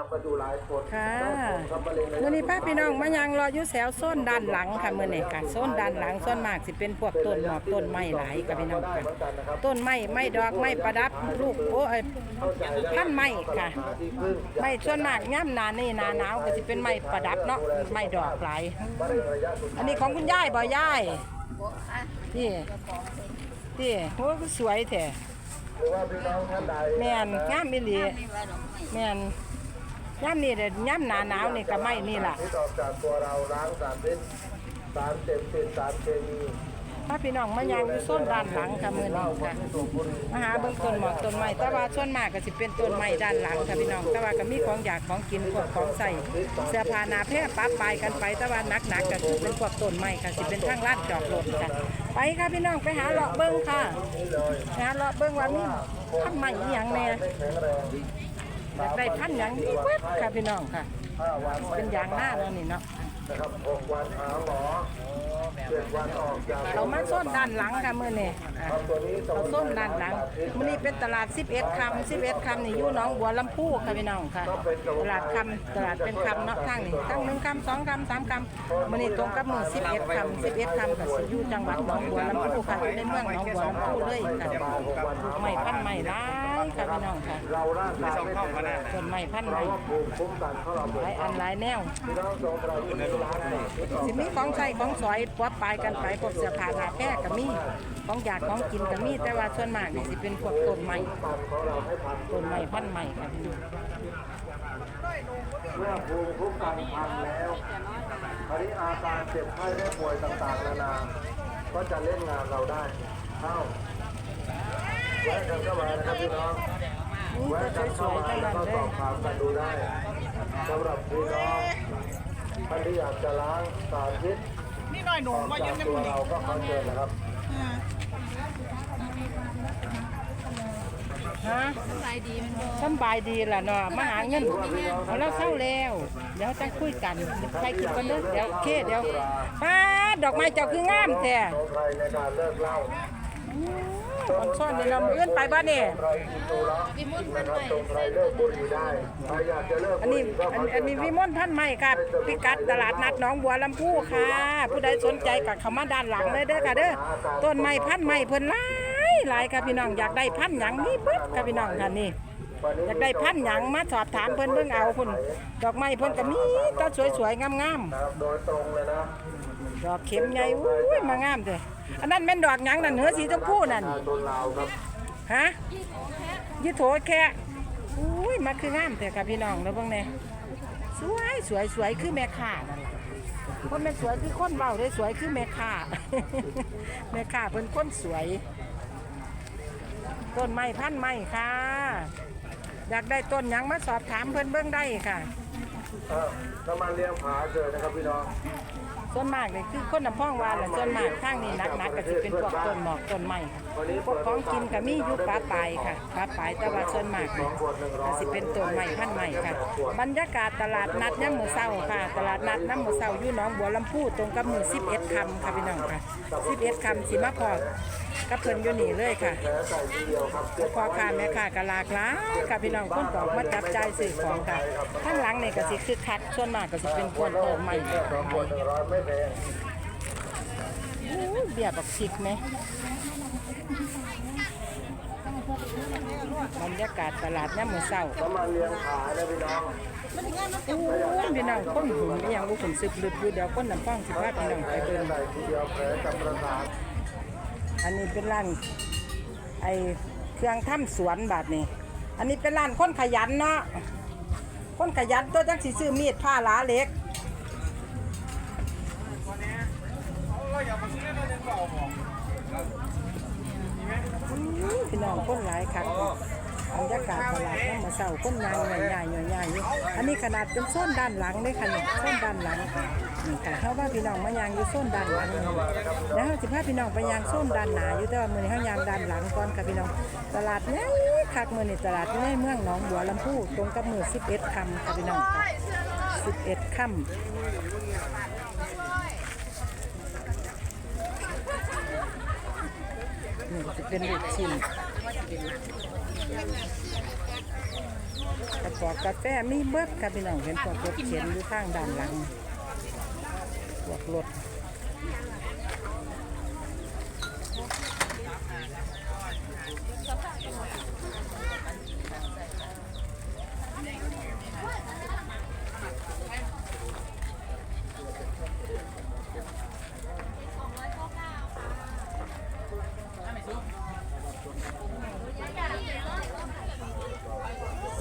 ามกันอยู่หลายคนค่ะทำมะเร็งระยะมื่อนี้ป้าพี่น้องมายังรออยู่แถวโซนด้านหลังค่ะมื่อนี้ค่ะโซนด้านหลังส่วนมากสิเป็นพวกต้นหมอกต้นไม้หลายค่ะพี่น้องค่ะต้นไม้ไม้ดอกไม้ประดับลูกโอ้ยท่านไม้ค่ะที่พึ่งไม้ส่วนมากย่ำหนานี่หนาหนาวก็สิเป็นไม้ประดับเนาะไม้ดอกหลายมะเร็งระยะสุดอันนี้ของคุณยายบ่ยายนี่นี่โอ้สวยแท้หรือว่าพี่น้องท่านใดแม่นงามอีหลีแม่น ย่ำนี่เด้อย่ำหนาหนาวนี่ก็ไม้นี่ล่ะที่ออกจากตัวเราล้างสารพิษสารเสพติดสารเคมีถ้าพี่น้องมายังอยู่โซนด้านหลังค่ะมือนี้ค่ะมาหาเบิ่งต้นหมอกต้นไม้แต่ว่าส่วนมากก็สิเป็นต้นไม้ด้านหลังค่ะพี่น้องแต่ว่าก็มีของอยากของกินพวกของใส่เสื้อผ้าหนาแพร่ปั๊บไปกันไปแต่ว่าหนักก็คือเป็นพวกต้นไม้ค่ะสิเป็นทางลาดจอดรถค่ะไปค่ะพี่น้องไปหาเลาะเบิ่งค่ะหาเลาะเบิ่งว่ามีพันไม้อีหยังแน่ อยากได้พันหยังดีเบิดค่ะพี่น้องค่ะห้าวันเป็นยางหน้าแล้วนี่เนาะนะครับหกวันหาหมอเจ็ดวันออกจากเรามาโซนด้านหลังค่ะมื้อนี้อะครับตัวนี้เราส้มด้านหลังมันนี่เป็นตลาด 11คำ11คำนี่อยู่หนองบัวลำพูค่ะพี่น้องค่ะ ตลาดคำตลาดเป็นคำเนาะทางนี้ทั้งหนึ่งคำสองคำสามคำมันนี่ตรงกับมือ11คำ11คำกับสิอยู่จังหวัดหนองบัวลำพูค่ะอยู่ในเมืองหนองบัวลำพูเลยค่ะลูกไม้พันไม้ร้าย ค่ะพี่น้องค่ะเราร่างกายไม่แข็งแรงต้นไม้พันเราไม้ก็ภูมิคุ้มกันของเราหมหดลายอันหลายแนวพี่น้องทรงเราอยู่ในร้านเนี่ยสิมีของใส่ของสอยปัวปลายกันไปพวกเสื้อผ้าหน้าแพร่ก็มีของอยากของกินก็มีแต่ว่าส่วนมากนี่สิเป็นพวกต้นไม้ปันของเราให้พันต้นไม้พันไม้ค่ะพี่น้องเมื่อภูมิคุ้มกันพันแล้วคราวนี้อาการเจ็บไข้ได้ป่วยต่างๆนานาก็จะเล่นงานเราได้เข้า แวะกันเข้ามานะครับพี่น้องนี่แวะกันเข้ามาแล้วนั้นก็สอบถามกันดูได้สำหรับพี่น้องท่านที่อยากจะล้างสารพิษนี่น่อยหนูออกมาจายืนในตัวมือนี่เราก็ขอเชิญนะครับฮะสบายดีมันบ่สบายดีล่ะเนาะมาหาเงินเอาแล้วเข้าแล้ว เดี๋ยวจะคุยกันใครคิดกันเด้อเดี๋ยวเคเดี๋ยวป้าดอกไม้เจ้าคืองามแท้ในการเลิกเล้า คนซ่อนนี่เราเอื้อนไปบ้านนี่ยวิมุนไพรเลิกบุหรี่ได้ใครอยากจะเลิกอันนี้อันนี้วิรับมลท่านใหม่ครับพิกัดตลาดนัดหนองบัวลำพูค่ะ ผู้ใดสนใจก็เขามาด้านหลังเลยเด้อค่ะเด้อต้นไม้พันไม้เพิ่นหลายหลายค่ะพี่น้องอยากได้พันหยังมีเบิดค่ะพี่น้องค่ะนี่วันนี้ อยากได้พันหยังมาสอบถามเพิ่นเบิ่งเอาพุ่นดอกไม้เพิ่นก็มีก็สวยๆงามนะครับโดยตรงเลยนะๆดอกเข็มใหญ่อุ้ยมางามเด้ออันนั้นแม่นดอกหยังนั่นเหนือสีชมพูนั่นฮะยี่โถแค่อุ้ยมาคืองามแต่ค่ะพี่น้องแล้วเบิ่งแน่สวยสวยสวยคือแม่ค้านั่นล่ะคนแม่นสวยคือคนเบาได้สวยคือแม่ค้าแม่ค้าเพิ่นคนสวยต้นไม้พันไม้ค่ะ อยากได้ต้นหยังมาสอบถามเพิ่นเบิ่งได้ค่ะ เออน้ำมันเลี้ยงผาเจอนะครับพี่น้องส่วนมากนี่คือคนน้ำพ่องวานแหละส่วนมากทางนี้นักๆก็สิเป็นพวกต้นหมอกต้นไม้ค่ะพวกของกินก็มีอยู่ปลาปลายค่ะปลาปลายแต่ว่าส่วนมากนี่ก็สิเป็นต้นไม้พันไม้ค่ะ บรรยากาศตลาดนัดย่ำมือเศร้าค่ะ ตลาดนัดน้ำมือเศร้าอยู่หนองบัวลำพูตรงกับมือ11คำค่ะพี่น้องค่ะ11คำสิมาพอ กับเพิ่นอยู่นี่เลยค่ะพ่อค้าแม่ค้าก็หลากหลายค่ะพี่น้องคนก็อกมาจับจ่ายซื้อของค่ะข้างหลังนี่ก็สิคือคักส่วนมากก็สิเป็นพวกต้นไม้แค่สองขวดหม่แพงอู้เบียร์บักชิกไหมบรรยากาศตลาดน้ำมือเศร้าน้ำมันเลี้ยงผาเนี่ยพี่น้องอู้พี่น้องคนหุ่นยังบุขุนซึบลึกอยู่เดี๋ยวคนน้ำฟ้องสิพาพี่น้องไปเบิ่งใส่ทีเดียวแผลกับประสาท อันนี้เป็นร้านไอเครื่องทำสวนบาทนี่อันนี้เป็นร้านคนขยันเนาะคนขยันตัวจักสิซื้อมีดผ้าล้าเล็กพี่น้องคนหลายคัก บรรยากาศตลาดน้ำมาเศร้นยางใหญ่ใหญ่ใหญ่อยู่อันนี้ขนาดเป็นโซนด้านหลังเลยค่ะนี่โซนด้านหลังนี่ค่ะเขาว่าพี่น้องมายางอยู่โซนด้านหลังแล้วเขาสิพาพี่น้องไปยางโซนด้านหนาอยู่แต่ว่ามือนี้เขายางด้านหลังก่อนค่ะพี่น้องตลาดใหญ่คักมื้อนี้ตลาดอยู่ในเมืองหนองบัวลำพูตรงกับมื้อ11ค่ำค่ะพี่น้องค่ะ11ค่ำ นี่ก็จะเป็นลูกชิ้นกระป๋อกาแฟมีเบิดค่ะพี่น้องเห็นพวกรถเข็นอยู่ข้างด้านหลังพวกรถส่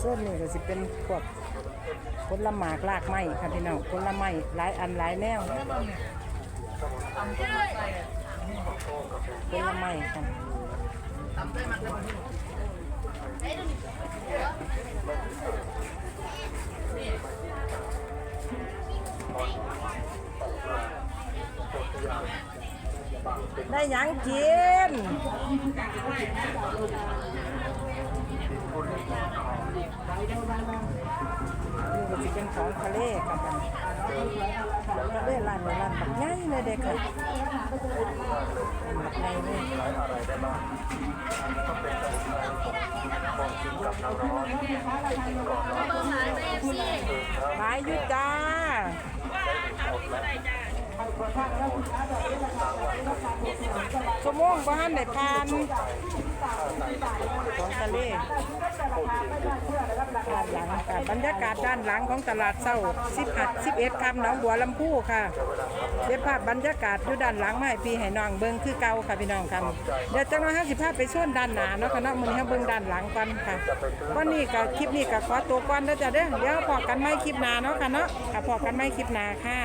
วนนี้ก็สิเป็นพวกผลหมากลากไม้ค่ะพี่น้องผลไม้หลายอันหลายแนวผลไม้ค่ะได้ยังกิน นี่ก็จะเป็นของทะเลค่ะกันของทะเลร้านนี้ร้านบักใหญ่เลยเด็กค่ะบักใหญ่เลยใช้อะไรได้บ้างก็เป็นสมุนไพรของกินกับน้ำร้อนก่อนนอนขายอยุจ้า ชั่วโมงบ้านได้ผ่านของทะเลด้านหลังค่ะบรรยากาศด้านหลังของตลาดเศร้า10 11คำหนองบัวลำพูค่ะเดี๋ยวภาพบรรยากาศอยู่ด้านหลังมาให้พี่ให้น้องเบิ่งคือเก่าค่ะพี่น้องครับเดี๋ยวจังน้อยห้าสิบภาไปส่วนด้านหน้าเนาะค่ะเนาะมื้อนี้เบิ่งด้านหลังก่อนค่ะวันนี้ก็คลิปนี้ก็ขอตัวก่อนเด้อจ้ะเด้อเดี๋ยวพอกันใหม่คลิปหน้าเนาะค่ะเนาะค่ะพอกันใหม่คลิปหน้าค่ะ